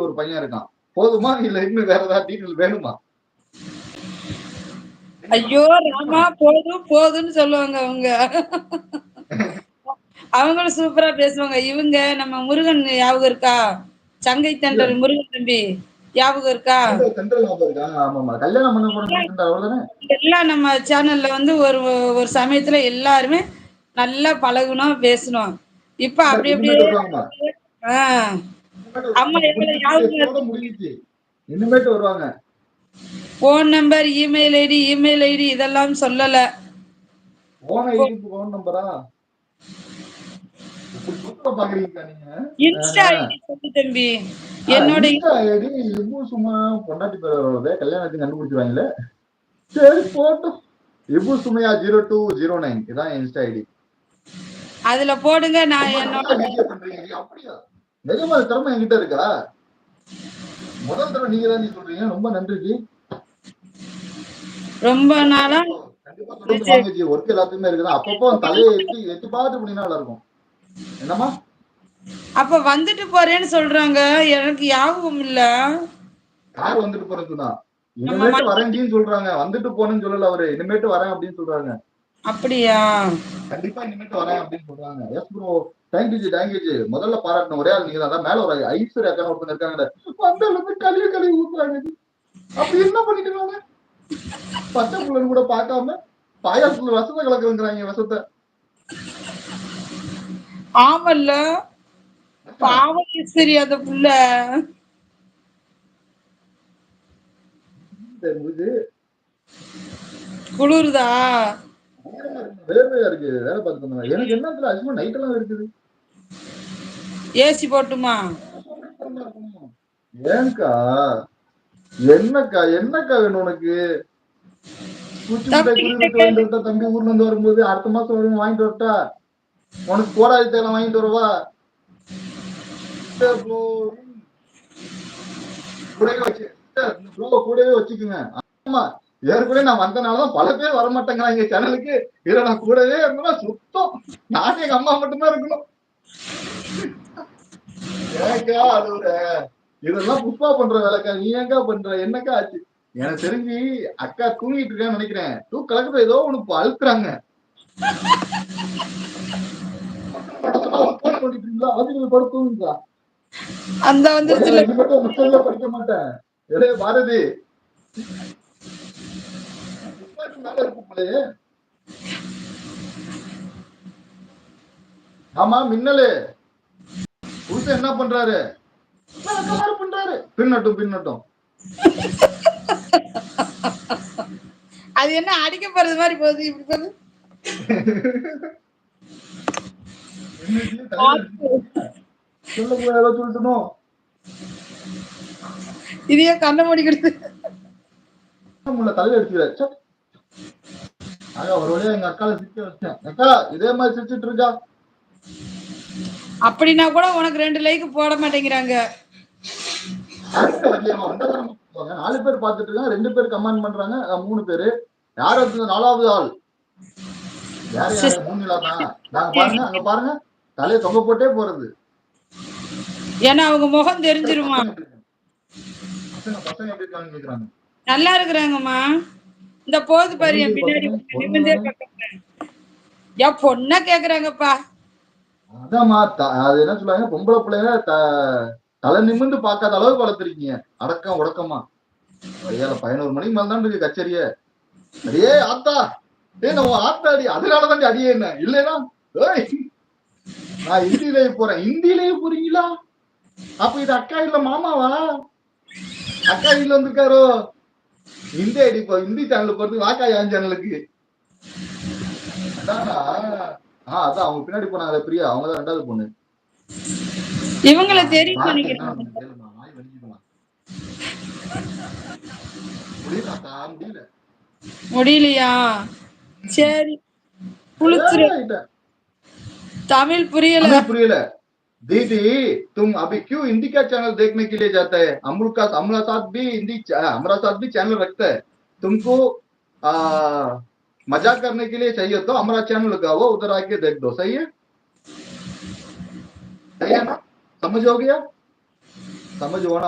ஒரு பையன் இருக்கான். போதுமா? இல்ல இன்னும் வேற ஏதாவது டீட்டெயில் வேணுமா? ஐயோ ராமா போதும் போதும்னு சொல்லுவாங்க அவங்க. அவங்களும் சூப்பரா பேசுவாங்க. இவங்க நம்ம முருகன் ஞாபகம் இருக்கா? சங்கை தண்டர் முருகன் தம்பி ஞாபகம் இருக்கா? எல்லாம் நம்ம சேனல்ல வந்து ஒரு ஒரு சமயத்துல எல்லாருமே நல்லா பழகணும் பேசணும் இப்ப அப்படி அப்படியே. ஆஹ் அம்மா முடிஞ்சிச்சு இனிமேட்டு வருவாங்க. Phone number email ID email ID இதெல்லாம் சொல்லல. போன போன் நம்பரா இன்ஸ்டா ஐடி சொல்லு தம்பி. என்னோட ஐடி சும்மா பொண்டாட்டி பேர் கல்யாணத்துக்கு கண்டுபிடிச்சிருவாங்களே. சரி போட்டோம். Ibu Sumaiya zero two zero nine இதான் இன்ஸ்டா ஐடி அதுல போடுங்க நான் என்னோட அப்படியா? நிஜமா திறமை என்கிட்ட இருக்கா? முதல் தடவை நீங்க தான் சொல்றீங்க. ரொம்ப நன்றி ஜி. ரொம்ப நாளா கண்டிப்பா ஒர்க் எல்லாத்துக்குமே இருக்குதான். அப்பப்போ தலையை எட்டி எட்டி பார்த்து பண்ணினா நல்லா இருக்கும் என்னம்மா? அப்ப வந்துட்டு போறேன்னு சொல்றாங்க. எனக்கு ஞாபகம் இல்ல. யார் வந்துட்டு போறதுன்னா இனிமேட்டு வரேன் சொல்றாங்க. வந்துட்டு போனேன்னு சொல்லல அவரு. இனிமேட்டு வரேன் அப்படின்னு சொல்றாங்க. அப்படியா? கண்டிப்பா இனிமேட்டு வரேன் அப்படின்னு சொல்றாங்க. Yes bro thank you ji thank you ji முதல்ல பாராட்டணும். ஒரே ஆள் நீங்க தான். மேல ஒரு ஐஸ்வர்யா அக்கா ஒருத்தங்க இருக்காங்க வந்த அளவுக்கு கழுவி கழுவி ஊத்துறாங்க. ஜி. அப்படி என்ன பண்ணிட்டு இருக்காங்க பச்சை புள்ளன்னு கூட பார்க்காம பாயாசத்துல ரசத்தை கலக்குறாங்க விஷத்தை. ஆமல்ல. பாவம் சரி அந்த புள்ள. குளிருதா? வேர்வையா இருக்கு வேலை பார்த்துக்கோங்க எனக்கு என்னத்துல அசுமா நைட் எல்லாம் இருக்குது. ஏசி போட்டுமா? ஏன்க்கா என்னக்கா என்னக்கா வேணும் உனக்கு? தம்பி ஊர்ல இருந்து வரும்போது அடுத்த மாசம் வரும் வாங்கிட்டு வரட்டா? உனக்கு கோடாரி தேலாம் வாங்கிட்டு வரவா? கூடவே வச்சுக்குங்க. ஆமா. ஏற்கனவே நான் வந்தனாலதான் பல பேர் வர மாட்டேங்கிறாங்க சேனலுக்கு இதுல நான் கூடவே இருந்தேன்னா சுத்தம் நானே எங்க அம்மா மட்டும்தான் இருக்கணும். ஏக்கா அது ஒரு இதெல்லாம் புஷ்பா பண்ற வேலைக்கா நீ ஏங்கா பண்ற? என்னக்கா ஆச்சு? எனக்கு தெரிஞ்சு அக்கா தூங்கிட்டு இருக்கான்னு நினைக்கிறேன். தூ கலக்குற ஏதோ ஒண்ணு இருந்தா படுத்துங்களா அந்த புத்தகங்கள படிக்க மாட்டேன். பாரதி. புத்தகத்துக்கு மேல இருக்கு போலயே. ஆமா மின்னலு. புருஷன் என்ன பண்றாரு? பண்றாரு. பின்னட்டும் பின்னட்டும். அது என்ன அடிக்க போறது மாதிரி போகுது இப்படி போகுது? என்னைக்கு தலையில சொல்ல போய் ஏதோ சொல்லணும் இதையே கண்ண மூடிக்கிடுது. உள்ள தலையில அடிச்சுக்கிற ஆக ஒரு வழியா எங்க அக்கால சிக்க வச்சேன் அக்கா இதே மாதிரி சிரிச்சிட்டு இருக்கா? அப்படின்னா கூட உனக்கு ரெண்டு லைக் போட மாட்டேங்கிறாங்க. நாலு பேர் பார்த்துட்டு இருக்காங்க ரெண்டு பேர் கமெண்ட் பண்றாங்க மூணு பேரு. யார் அடுத்தது நாலாவது ஆள். யார் யாரு? மூணுலா தான். நாங்க பாருங்க அங்க பாருங்க. தலையை தொங்க போட்டே போறது. ஏன்னா அவங்க முகம் தெரிஞ்சிருமா? பசங்க பசங்க எப்படி இருக்காங்கன்னு கேக்குறாங்க. நல்லா இருக்கிறாங்கம்மா. இந்த போது பாரு என் பின்னாடி நிமிந்தே. என் பொண்ண. கேக்குறாங்கப்பா. அதாம்மா அது என்ன சொல்லுவாங்க? பொம்பளை பிள்ளைங்க த- தலை நிமிர்ந்து பார்க்காத அளவுக்கு வளர்த்துருக்கீங்க. அடக்கம் உடக்கமா ஐயா பதினோரு மணிக்கு மேல தான் இருக்கு கச்சேரிய. அடியே ஆத்தா. ஏ நம்ம ஆத்தா அடி அதனாலதான் அடியே என்ன? இல்லைனா ஏய் நான் ஹிந்திலேயே போறேன். ஹிந்திலேயே போறீங்களா? அப்ப இது அக்கா இல்ல மாமாவா? அக்கா இல்ல வந்திருக்காரோ? இந்த ஐடி இப்போ இந்தி பொறுத்து போறதுக்கு வாக்காயான் சேனலுக்கு ஆஹ் அதான் அவங்க பின்னாடி போனாங்க பிரியா அவங்க தான் ரெண்டாவது பொண்ணு. இவங்கள தெரியும் முடியலையா? சரி. புளிச்சிரு. தமிழ் புரியல. புரியல. दीदी, तुम अभी क्यों हिंदी का चैनल देखने के लिए जाता है? अमर का अमरा साथ भी हिंदी हमारा साथ भी चैनल रखता है। तुमको मज़ाक करने के लिए चाहिए तो हमारा चैनल लगा हुआ उधर आके देख दो। सही है? सही है ना? समझ हो गया? समझ होना